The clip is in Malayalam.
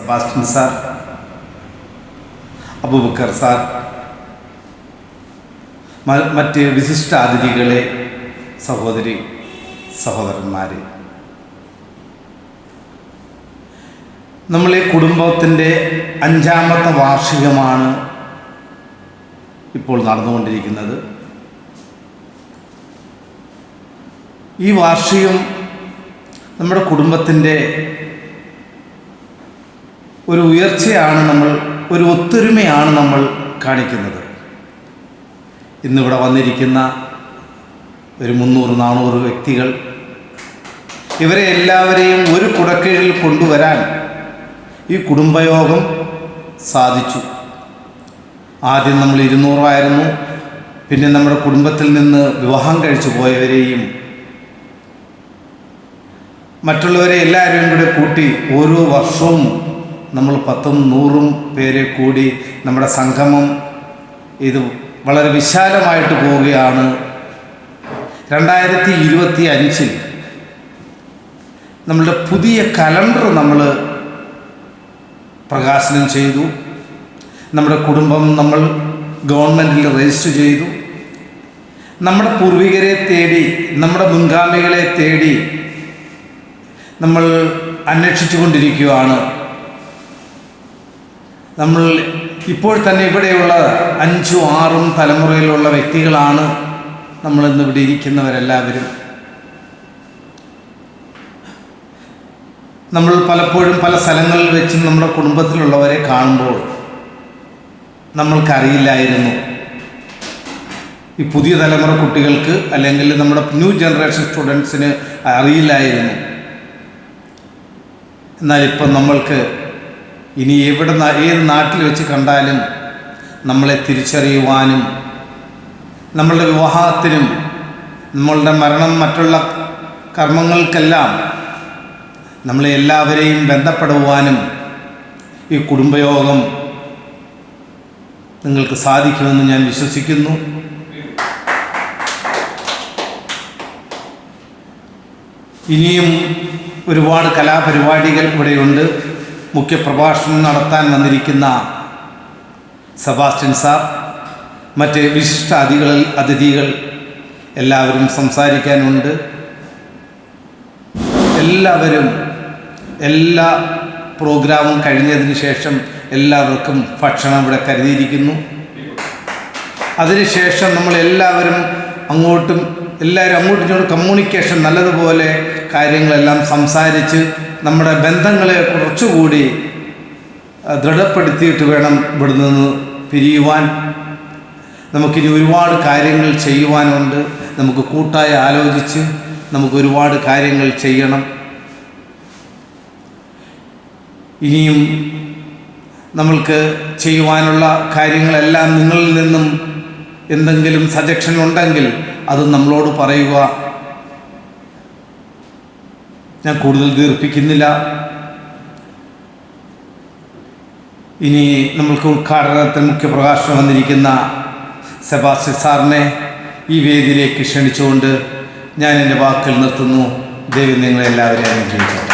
സെബാസ്റ്റ്യൻ സാർ അബുബക്കർ സാർ മറ്റ് വിശിഷ്ട അതിഥികളെ സഹോദരി സഹോദരന്മാരെ. നമ്മളെ കുടുംബത്തിന്റെ അഞ്ചാമത്തെ വാർഷികമാണ് ഇപ്പോൾ നടന്നുകൊണ്ടിരിക്കുന്നത്. ഈ വാർഷികം നമ്മുടെ കുടുംബത്തിന്റെ ഒരു ഉയർച്ചയാണ് നമ്മൾ ഒരു ഒത്തൊരുമയാണ് നമ്മൾ കാണിക്കുന്നത്. ഇന്നിവിടെ വന്നിരിക്കുന്ന ഒരു മുന്നൂറ് നാനൂറ് വ്യക്തികൾ ഇവരെ എല്ലാവരെയും ഒരു കുടക്കീഴിൽ കൊണ്ടുവരാൻ ഈ കുടുംബയോഗം സാധിച്ചു. ആദ്യം നമ്മൾ ഇരുന്നൂറായിരുന്നു പിന്നെ നമ്മുടെ കുടുംബത്തിൽ നിന്ന് വിവാഹം കഴിച്ചു പോയവരെയും മറ്റുള്ളവരെ എല്ലാവരെയും കൂടെ കൂട്ടി ഓരോ വർഷവും നമ്മൾ പത്തും നൂറും പേരെ കൂടി നമ്മുടെ സംഗമം ഇത് വളരെ വിശാലമായിട്ട് പോവുകയാണ്. രണ്ടായിരത്തി ഇരുപത്തി അഞ്ചിൽ നമ്മളുടെ പുതിയ കലണ്ടർ നമ്മൾ പ്രകാശനം ചെയ്തു. നമ്മുടെ കുടുംബം നമ്മൾ ഗവൺമെന്റിൽ രജിസ്റ്റർ ചെയ്തു. നമ്മുടെ പൂർവികരെ തേടി നമ്മുടെ മുൻഗാമികളെ തേടി നമ്മൾ അന്വേഷിച്ചു കൊണ്ടിരിക്കുകയാണ് നമ്മൾ ഇപ്പോൾ തന്നെ ഇവിടെയുള്ള അഞ്ചും ആറും തലമുറയിലുള്ള വ്യക്തികളാണ് നമ്മളിന്ന് ഇവിടെ ഇരിക്കുന്നവരെല്ലാവരും. നമ്മൾ പലപ്പോഴും പല സ്ഥലങ്ങളിൽ വെച്ചും നമ്മുടെ കുടുംബത്തിലുള്ളവരെ കാണുമ്പോൾ നമ്മൾക്കറിയില്ലായിരുന്നു. ഈ പുതിയ തലമുറ കുട്ടികൾക്ക് അല്ലെങ്കിൽ നമ്മുടെ ന്യൂ ജനറേഷൻ സ്റ്റുഡൻസിന് അറിയില്ലായിരുന്നു. എന്നാൽ ഇപ്പം നമ്മൾക്ക് ഇനി എവിടെ ഏത് നാട്ടിൽ വെച്ച് കണ്ടാലും നമ്മളെ തിരിച്ചറിയുവാനും നമ്മളുടെ വിവാഹത്തിനും നമ്മളുടെ മരണം മറ്റുള്ള കർമ്മങ്ങൾക്കെല്ലാം നമ്മളെ എല്ലാവരെയും ബന്ധപ്പെടുവാനും ഈ കുടുംബയോഗം നിങ്ങൾക്ക് സാധിക്കുമെന്ന് ഞാൻ വിശ്വസിക്കുന്നു. ഇനിയും ഒരുപാട് കലാപരിപാടികൾ ഇവിടെയുണ്ട്. മുഖ്യപ്രഭാഷണം നടത്താൻ വന്നിരിക്കുന്ന സെബാസ്റ്റ്യൻ സാർ മറ്റ് വിശിഷ്ട അതിഥികൾ അതിഥികൾ എല്ലാവരും സംസാരിക്കാനുണ്ട്. എല്ലാവരും എല്ലാ പ്രോഗ്രാമും കഴിഞ്ഞതിന് ശേഷം എല്ലാവർക്കും ഭക്ഷണം ഇവിടെ കരുതിയിരിക്കുന്നു. അതിനുശേഷം നമ്മൾ എല്ലാവരും അങ്ങോട്ടും എല്ലാവരും അങ്ങോട്ടും ഇങ്ങോട്ടും കമ്മ്യൂണിക്കേഷൻ നല്ലതുപോലെ കാര്യങ്ങളെല്ലാം സംസാരിച്ച് നമ്മുടെ ബന്ധങ്ങളെ കുറച്ചുകൂടി ദൃഢപ്പെടുത്തിയിട്ട് വേണം ഇവിടെ നിന്ന് പിരിയുവാൻ. നമുക്കിനി ഒരുപാട് കാര്യങ്ങൾ ചെയ്യുവാനുണ്ട്. നമുക്ക് കൂട്ടായി ആലോചിച്ച് നമുക്ക് ഒരുപാട് കാര്യങ്ങൾ ചെയ്യണം. ഇനിയും നമ്മൾക്ക് ചെയ്യുവാനുള്ള കാര്യങ്ങളെല്ലാം നിങ്ങളിൽ നിന്നും എന്തെങ്കിലും സജഷൻ ഉണ്ടെങ്കിൽ അത് നമ്മളോട് പറയുക. ഞാൻ കൂടുതൽ ദീർഘിപ്പിക്കുന്നില്ല ഇനി നമ്മൾക്ക് ഉദ്ഘാടനത്തിന് മുഖ്യപ്രകാശനം വന്നിരിക്കുന്ന സെബാസ്റ്റ്യൻ സാറിനെ ഈ വേദിയിലേക്ക് ക്ഷണിച്ചുകൊണ്ട് ഞാൻ എന്റെ വാക്കിൽ നിർത്തുന്നു. ദൈവം നിങ്ങളെല്ലാവരെയും അനുഗ്രഹിക്കട്ടെ.